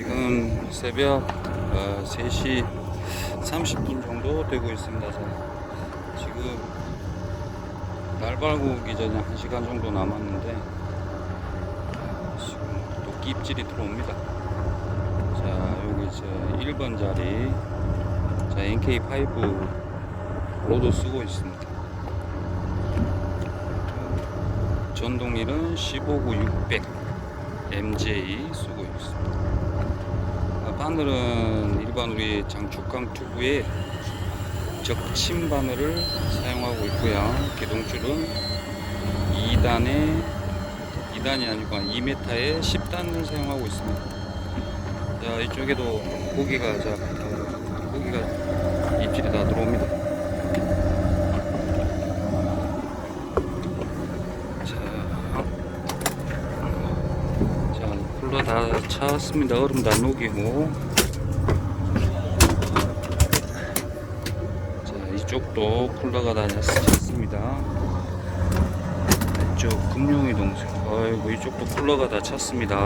지금 새벽 어, 3시 30분 정도 되고 있습니다. 자, 지금 날 밝고 오기 전에 1시간 정도 남았는데 지금 또 끼입질이 들어옵니다. 자 여기 이제 1번 자리 자 NK5 로도 쓰고 있습니다. 전동일은 159 600 MJ 쓰고 있습니다. 아, 바늘은 일반 우리 장축강 튜브에 적침 바늘을 사용하고 있고요. 기동줄은 2단에 2단이 아니고 2m에 10단을 사용하고 있습니다. 자 이쪽에도 고기가 자 어, 고기가 입질이 다 들어옵니다. 자, 자 쿨러 다 찼습니다. 얼음 다 녹이고 자 이쪽도 쿨러가 다 찼- 찼습니다. 이쪽 금룡이 동생 아이고 이쪽도 쿨러가 다 찼습니다.